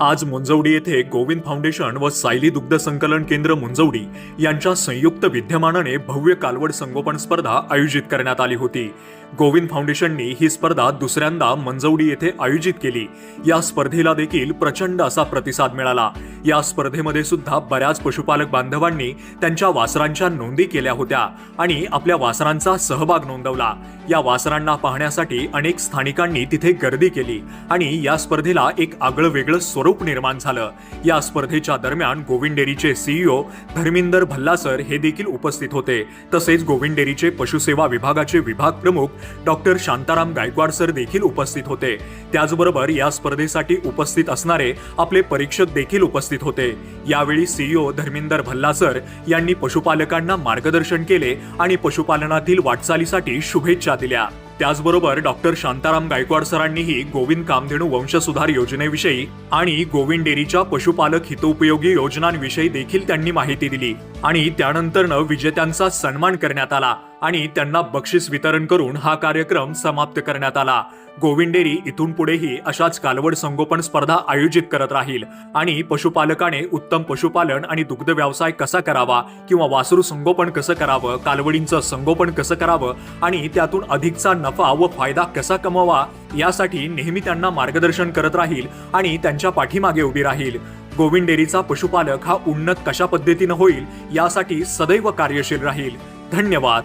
आज मुंजवडी येथे गोविंद फाउंडेशन व सायली दुग्ध संकलन केंद्र मुंजवडी यांच्या संयुक्त विद्यमानाने भव्य कालवड संगोपन स्पर्धा आयोजित करण्यात आली होती. गोविंद फाउंडेशननी ही स्पर्धा दुसऱ्यांदा मंजवडी येथे आयोजित केली. या स्पर्धेला देखील प्रचंड असा प्रतिसाद मिळाला. या स्पर्धेमध्ये सुद्धा बऱ्याच पशुपालक बांधवांनी त्यांच्या वासरांच्या नोंदी केल्या होत्या आणि आपल्या वासरांचा सहभाग नोंदवला. या वासरांना पाहण्यासाठी अनेक स्थानिकांनी तिथे गर्दी केली आणि या स्पर्धेला एक आगळं वेगळं स्वरूप निर्माण झालं. या स्पर्धेच्या दरम्यान गोविंद डेअरीचे सीईओ धर्मिंदर भल्लासर हे देखील उपस्थित होते. तसेच गोविंद डेअरीचे पशुसेवा विभागाचे विभाग प्रमुख डॉक्टर शांताराम गायकवाड सर देखील उपस्थित होते. त्याचबरोबर या स्पर्धेसाठी उपस्थित असणारे आपले परीक्षक देखील उपस्थित होते. यावेळी सीईओ धर्मिंदर भल्लासर यांनी पशुपालकांना मार्गदर्शन केले आणि पशुपालनातील वाटचालीसाठी शुभेच्छा दिल्या. त्याचबरोबर डॉक्टर शांताराम गायकवाड सरांनीही गोविंद कामधेणू वंशसुधार योजनेविषयी आणि गोविंद डेअरीच्या पशुपालक हितोपयोगी योजनांविषयी देखील त्यांनी माहिती दिली. आणि त्यानंतरनं विजेत्यांचा सन्मान करण्यात आला. आणि त्यांना बक्षीस वितरण करून हा कार्यक्रम समाप्त करण्यात आला. गोविंदेरी इथून पुढेही अशाच कालवड संगोपन स्पर्धा आयोजित करत राहील. आणि पशुपालकाने उत्तम पशुपालन आणि दुग्ध व्यवसाय कसा करावा किंवा वासरू संगोपन कसं करावं कालवडींचं संगोपन कसं करावं आणि त्यातून अधिकचा नफा व फायदा कसा कमवा यासाठी नेहमी त्यांना मार्गदर्शन करत राहील आणि त्यांच्या पाठीमागे उभी राहील. गोविंद डेअरीचा पशुपालक हा उन्नत कशा पद्धतीनं होईल यासाठी सदैव कार्यशील राहील. धन्यवाद.